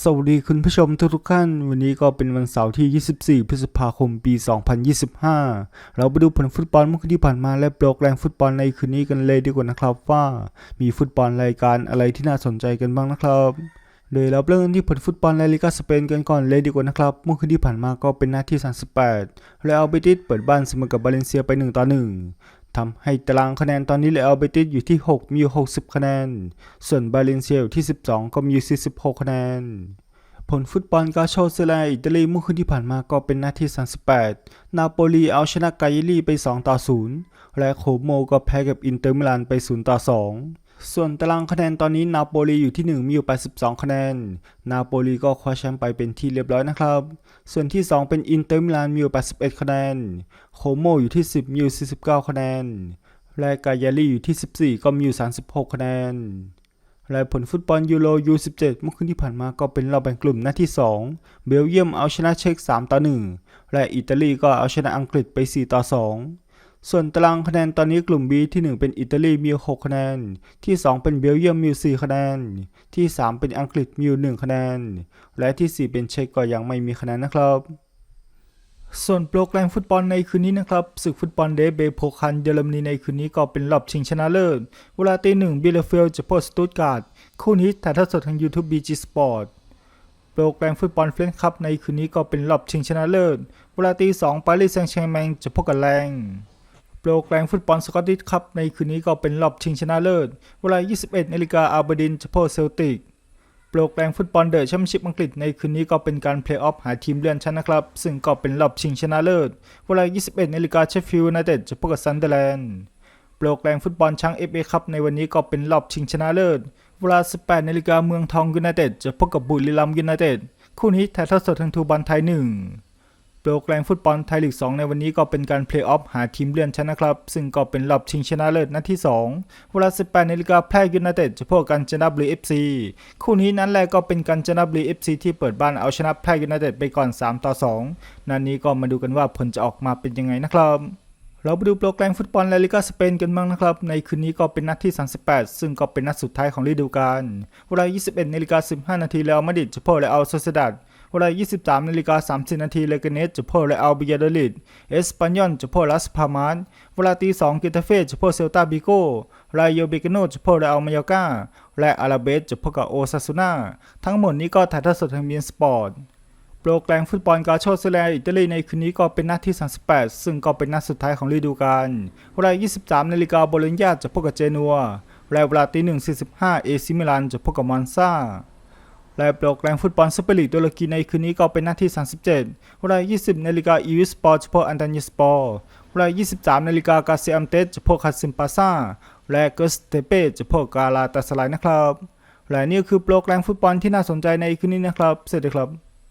สวัสดีคุณผู้ชมทุกทุกๆท่าน วันนี้ก็เป็นวันเสาร์ที่ 24 พฤษภาคม ปี 2025 เราไปดูผลฟุตบอลเมื่อคืนที่ผ่านมาและโปรแกรมฟุตบอลในคืนนี้กันเลยดีกว่านะครับว่ามีฟุตบอลรายการอะไรที่น่าสนใจกันบ้างนะครับโดยเราเริ่มกันที่ผลฟุตบอลในลีกาสเปนกันก่อนเลยดีกว่านะครับ เมื่อคืนที่ผ่านมาก็เป็นนาที38 และอัลเบติสเปิดบ้านเสมอกับบาเลนเซียไป 1 ต่อ 1 ทำให้ตารางคะแนนตอนนี้เลอัลเบติสอยู่ที่ 6 มีอยู่ 60 คะแนน ส่วนบาเลนเซียอยู่ที่ 12 ก็มีอยู่46 คะแนน ผลฟุตบอลกาโชเซเลอิตาลีเมื่อคืนที่ผ่านมาก็เป็นนาที38 นาโปลีเอาชนะกาเยลีไป 2 ต่อ 0 และโคโมก็แพ้กับอินเตอร์มิลานไป 0 ต่อ 2 ส่วนตารางคะแนนตอนนี้นาโปลีอยู่ที่ 1 มีอยู่ 82 คะแนน นาโปลีก็คว้าแชมป์ไปเป็นที่เรียบร้อยนะครับ ส่วนที่ 2 เป็นอินเตอร์มิลานมีอยู่ 81 คะแนน โคโมอยู่ที่ 10 มีอยู่ 49 คะแนน และกาเยลีอยู่ที่ 14 ก็มีอยู่ 36 คะแนน และผลฟุตบอลยูโร U17 เมื่อคืนที่ผ่านมาก็เป็นรอบแบ่งกลุ่มนัดที่ 2 เบลเยียมเอาชนะเช็ก 3 ต่อ 1 และอิตาลีก็เอาชนะอังกฤษไป 4 ต่อ 2 ส่วนตารางคะแนนตอนนี้กลุ่ม B ที่ 1 เป็นอิตาลีมี 6 คะแนน ที่ 2 เป็นเบลเยียมมี 4 คะแนน ที่ 3 เป็นอังกฤษมี 1 คะแนน และที่ 4 เป็นเช็กก็ยังไม่มีคะแนนนะครับ ส่วนโปรแกรมฟุตบอลในคืนนี้นะครับศึกฟุตบอลเดย์เบย์โพคันเยอรมนีในคืนนี้ก็เป็นรอบชิงชนะเลิศ เวลาตีหนึ่งบิลเลเฟลจะพบสตุตการ์ดคู่นี้ถ่ายทอดสดทาง YouTube BG Sport โปรแกรมฟุตบอลเฟรนช์คัพในคืนนี้ก็เป็นรอบชิงชนะเลิศ เวลาตีสองปารีสแซงต์แชร์แมงจะพบกับแรง โปรแกรมฟุตบอลสกอตติชคัพในคืนนี้ก็เป็นรอบชิงชนะเลิศ เวลา 21นาฬิกาอาร์เบดินจะพบเซลติก โปรแกรมฟุตบอลเดอะแชมเปี้ยนชิพอังกฤษในคืนนี้ก็เป็นการเพลย์ออฟหาทีมเลื่อนชั้นนะครับ ซึ่งก็เป็นรอบชิงชนะเลิศ เวลา 21นาฬิกาเชฟฟิลด์ยูไนเต็ดจะพบกับซันเดอร์แลนด์ โปรแกรมฟุตบอลช้าง FA คัพในวันนี้ก็เป็นรอบชิงชนะเลิศ เวลา 18นาฬิกาเมืองทองยูไนเต็ดจะพบกับบุรีรัมย์ยูไนเต็ด คู่นี้ถ่ายทอดสดทางทูบอลไทยหนึ่ง โปรแกรมฟุตบอลไทยลีก 2 ในวันนี้ก็เป็นการเพลย์ออฟหาทีมเลื่อนชั้นนะครับ ซึ่งก็เป็นรอบชิงชนะเลิศนัดที่ 2 เวลา 18นาฬิกาแพร่ยูไนเต็ดจะพบกันจนบุรีเอฟซีคู่นี้นั้นแรกก็เป็นการจนบุรีเอฟซีที่เปิดบ้านเอาชนะแพร่ยูไนเต็ดไปก่อน 3 ต่อ 2 นัดนนี้ก็มาดูกันว่าผลจะออกมาเป็นยังไงนะครับเราไปดูโปรแกรมฟุตบอลลาลิกาสเปนกันบ้างนะครับ ในคืนนี้ก็เป็นนัดที่ 38 ซึ่งก็เป็นนัดสุดท้ายของฤดูกาลเวลา 21นาฬิกา15 นาทีแล้วมาดิดจะพบและเอาโซเซดัด เวลา 23นาฬิกา30นาทีเลกเนสจะพบและเอาบิยาดลิดเอสปันยอนจะพบลาสพามานเวลาตี2เกตาเฟ่จะพบเซลตาบิโกรายโยเบกโนจะพบและเอามายากาและอาราเบสจะพบกับโอซาซูนาทั้งหมดนี้ก็ถ่ายทอดสดทางบีนสปอร์ตโปรแกรมฟุตบอลกาโชเซเลอิตาลีในคืนนี้ก็เป็นนัดที่ 38 ซึ่งก็เป็นนัดสุดท้ายของฤดูกาลเวลา 23นาฬิกาโบโลญญาจะพบกับเจนัวและเวลาตี1.45 เอซิมิลานจะพบกับมอนซา และโปรแกรมฟุตบอลซุปเปอร์ลีกตุรกีในคืนนี้ก็เป็นหน้าที่ 37เวลา 20นาฬิกาอีวิสปอร์ตเฉพบอันตานิสปอร์เวลา 23นาฬิกากาเซอัมเตสจะพบคาซิมปาซาและเกสเตเปจะพบกาลาตาสไลายนะครับ และนี่คือโปรแกรมฟุตบอลที่น่าสนใจในคืนนี้นะครับ เสวัสดีครับ